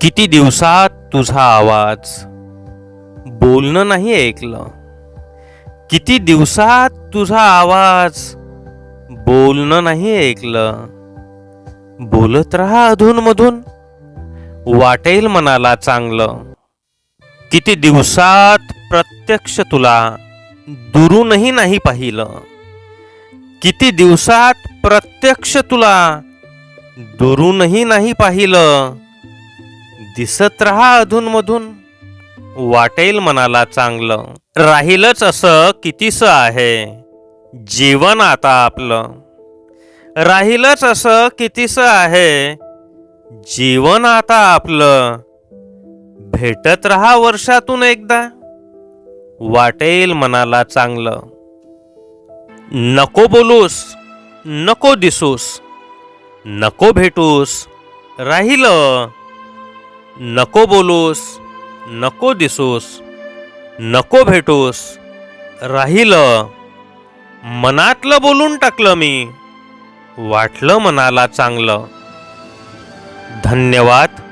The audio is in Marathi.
किती दिवसात तुझा आवाज बोलणं नाही ऐकलं? किती दिवसात तुझा आवाज बोलणं नाही ऐकलं? बोलत राहा अधूनमधून. वाटेल मनाला चांगलं. किती दिवसात प्रत्यक्ष तुला दुरूनही नाही पाहिलं? किती दिवसात प्रत्यक्ष तुला दुरूनही नाही पाहिलं? दिसत राहा अधूनमधून. वाटेल मनाला चांगलं. राहीलच असं कितीस आहे? जीवन आता आपलं. राहीलच असं कितीस आहे? जीवन आता आपलं. भेटत रहा वर्षातून एकदा. वाटेल मनाला चांगलं. नको बोलूस नको दिसूस नको भेटूस. राहिलं नको बोलूस नको दिसूस नको भेटूस राहिलं. मनातलं बोलून टाकलं मी वाटलं मनाला चांगलं. धन्यवाद.